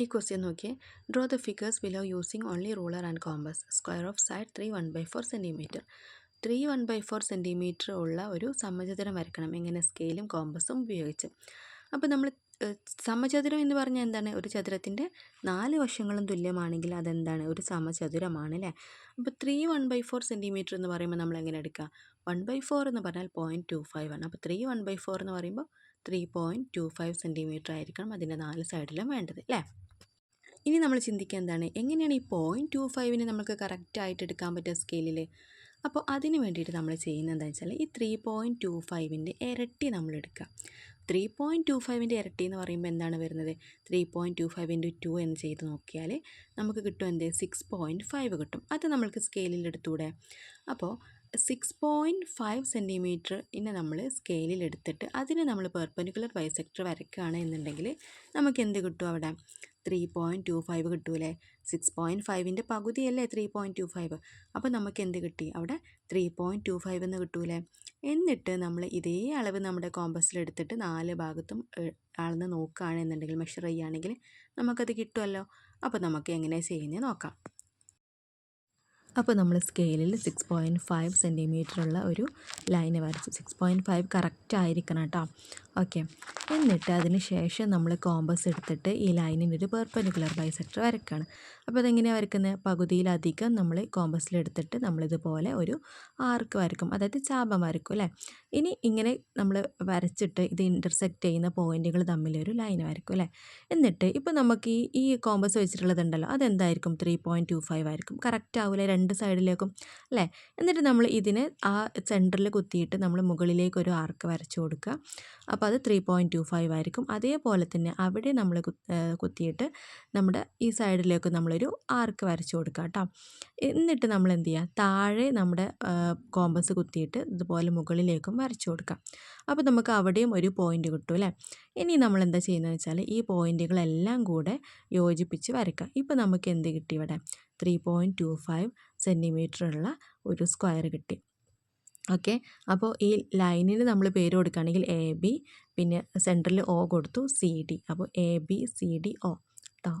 ഈ ക്വസ്റ്റ്യൻ നോക്കിയേ. Draw the figures below using only ruler and compass square of side three one by four centimetre three one by four centimetre ഉള്ള ഒരു സമചതുരം വരക്കണം എങ്ങനെ സ്കെയിലും കോമ്പസും ഉപയോഗിച്ച്. അപ്പോൾ നമ്മൾ സമചതുരം എന്ന് പറഞ്ഞാൽ എന്താണ്? ഒരു ചതുരത്തിന്റെ നാല് വശങ്ങളും തുല്യമാണെങ്കിൽ അതെന്താണ്? ഒരു സമചതുരമാണ് അല്ലേ? അപ്പോൾ three one by four centimetre എന്ന് പറയുമ്പോൾ നമ്മൾ എങ്ങനെ എടുക്കുക? വൺ ബൈ ഫോർ എന്ന് പറഞ്ഞാൽ പോയിന്റ് ടു ഫൈവ് ആണ്. അപ്പോൾ ത്രീ വൺ ബൈ ഫോർ എന്ന് പറയുമ്പോൾ three point two five centimetre ആയിരിക്കണം അതിന്റെ നാല് സൈഡിലും വേണ്ടത്. അല്ലേ? ഇനി നമ്മൾ ചിന്തിക്കുക എന്താണ്? എങ്ങനെയാണ് ഈ പോയിന്റ് ടു ഫൈവിന് നമുക്ക് കറക്റ്റായിട്ട് എടുക്കാൻ പറ്റുക സ്കെയിലിൽ അപ്പോൾ അതിന് വേണ്ടിയിട്ട് നമ്മൾ ചെയ്യുന്നത് എന്താണെന്ന് വെച്ചാൽ ഈ ത്രീ പോയിന്റ് ടു ഫൈവിന്റെ ഇരട്ടി നമ്മൾ എടുക്കുക. ത്രീ പോയിന്റ് ടു ഫൈവിന്റെ ഇരട്ടി എന്ന് പറയുമ്പോൾ എന്താണ് വരുന്നത്? Three point two five into two എന്ന് ചെയ്ത് നോക്കിയാൽ നമുക്ക് കിട്ടും എന്ത്? സിക്സ് പോയിന്റ് ഫൈവ് കിട്ടും. അത് നമ്മൾക്ക് സ്കെയിലിൽ എടുത്തൂടെ? അപ്പോൾ സിക്സ് പോയിന്റ് ഫൈവ് സെന്റിമീറ്റർ ഇന്നെ നമ്മൾ സ്കെയിലിൽ എടുത്തിട്ട് അതിന് നമ്മൾ പെർപ്പൻഡിക്കുലർ ബൈസെക്ടർ വരയ്ക്കുകയാണ് എന്നുണ്ടെങ്കിൽ നമുക്ക് എന്ത് കിട്ടും അവിടെ? ത്രീ പോയിന്റ് ടു ഫൈവ് കിട്ടൂലേ സിക്സ് പോയിന്റ് ഫൈവിന്റെ പകുതിയല്ലേ ത്രീ പോയിന്റ് ടു ഫൈവ് അപ്പോൾ നമുക്ക് എന്ത് കിട്ടി? അവിടെ ത്രീ പോയിന്റ് ടു ഫൈവ് എന്ന് കിട്ടൂലേ എന്നിട്ട് നമ്മൾ ഇതേ അളവ് നമ്മുടെ കോമ്പസിൽ എടുത്തിട്ട് നാല് ഭാഗത്തും അളന്ന് നോക്കുകയാണെന്നുണ്ടെങ്കിൽ മെഷർ ചെയ്യുകയാണെങ്കിൽ നമുക്കത് കിട്ടുമല്ലോ. അപ്പോൾ നമുക്ക് എങ്ങനെ ചെയ്യുന്നത് നോക്കാം. അപ്പോൾ നമ്മൾ സ്കെയിലിൽ സിക്സ് പോയിന്റ് ഫൈവ് സെന്റിമീറ്റർ ഉള്ള ഒരു ലൈന് വരച്ചു. സിക്സ് പോയിന്റ് ഫൈവ് കറക്റ്റ് ആയിരിക്കണം കേട്ടോ. ഓക്കെ. എന്നിട്ട് അതിന് ശേഷം നമ്മൾ കോമ്പസ് എടുത്തിട്ട് ഈ ലൈനിന്റെ ഒരു പെർപ്പൻഡിക്കുലർ ബൈസെക്ടർ വരക്കുകയാണ് അപ്പോൾ അതെങ്ങനെയാണ് വരക്കുന്നത് പകുതിയിലധികം നമ്മൾ കോമ്പസിലെടുത്തിട്ട് നമ്മളിതുപോലെ ഒരു ആർക്ക് വരക്കും അതായത് ചാപം വരക്കും അല്ലേ? ഇനി ഇങ്ങനെ നമ്മൾ വരച്ചിട്ട് ഇത് ഇന്റർസെക്റ്റ് ചെയ്യുന്ന പോയിന്റുകൾ തമ്മിലൊരു ലൈൻ വരക്കും അല്ലേ? എന്നിട്ട് ഇപ്പോൾ നമുക്ക് ഈ ഈ കോമ്പസ് വെച്ചിട്ടുള്ളതുണ്ടല്ലോ അതെന്തായിരിക്കും? ത്രീ പോയിന്റ് ടു ഫൈവ് ആയിരിക്കും. കറക്റ്റ് ആവില്ല രണ്ട് സൈഡിലേക്കും അല്ലേ? എന്നിട്ട് നമ്മൾ ഇതിനെ ആ സെന്ററിൽ കുത്തിയിട്ട് നമ്മൾ മുകളിലേക്ക് ഒരു ആർക്ക് വരച്ചു കൊടുക്കുക. അപ്പോൾ അത് ത്രീ പോയിന്റ് ടു ഫൈവ് ആയിരിക്കും. അതേപോലെ തന്നെ അവിടെ നമ്മൾ കുത്തിയിട്ട് നമ്മുടെ ഈ സൈഡിലേക്ക് നമ്മളൊരു ആർക്ക് വരച്ചു കൊടുക്കുക കേട്ടോ. എന്നിട്ട് നമ്മൾ എന്ത് ചെയ്യുക? താഴെ നമ്മുടെ കോമ്പസ് കുത്തിയിട്ട് ഇതുപോലെ മുകളിലേക്കും വരച്ചു കൊടുക്കാം അപ്പോൾ നമുക്ക് അവിടെയും ഒരു പോയിന്റ് കിട്ടും അല്ലേ? ഇനി നമ്മൾ എന്താ ചെയ്യുന്നത് വെച്ചാൽ ഈ പോയിന്റുകളെല്ലാം കൂടെ യോജിപ്പിച്ച് വരയ്ക്കാം ഇപ്പോൾ നമുക്ക് എന്ത് കിട്ടി ഇവിടെ? Three point two five centimetre ഉള്ള ഒരു സ്ക്വയർ കിട്ടി. ഓക്കെ. അപ്പോൾ ഈ ലൈനിന് നമ്മൾ പേര് കൊടുക്കുകയാണെങ്കിൽ എ ബി പിന്നെ സെന്ററിൽ ഒ കൊടുത്തു സി ഡി. അപ്പോൾ A B C D O. കേട്ടോ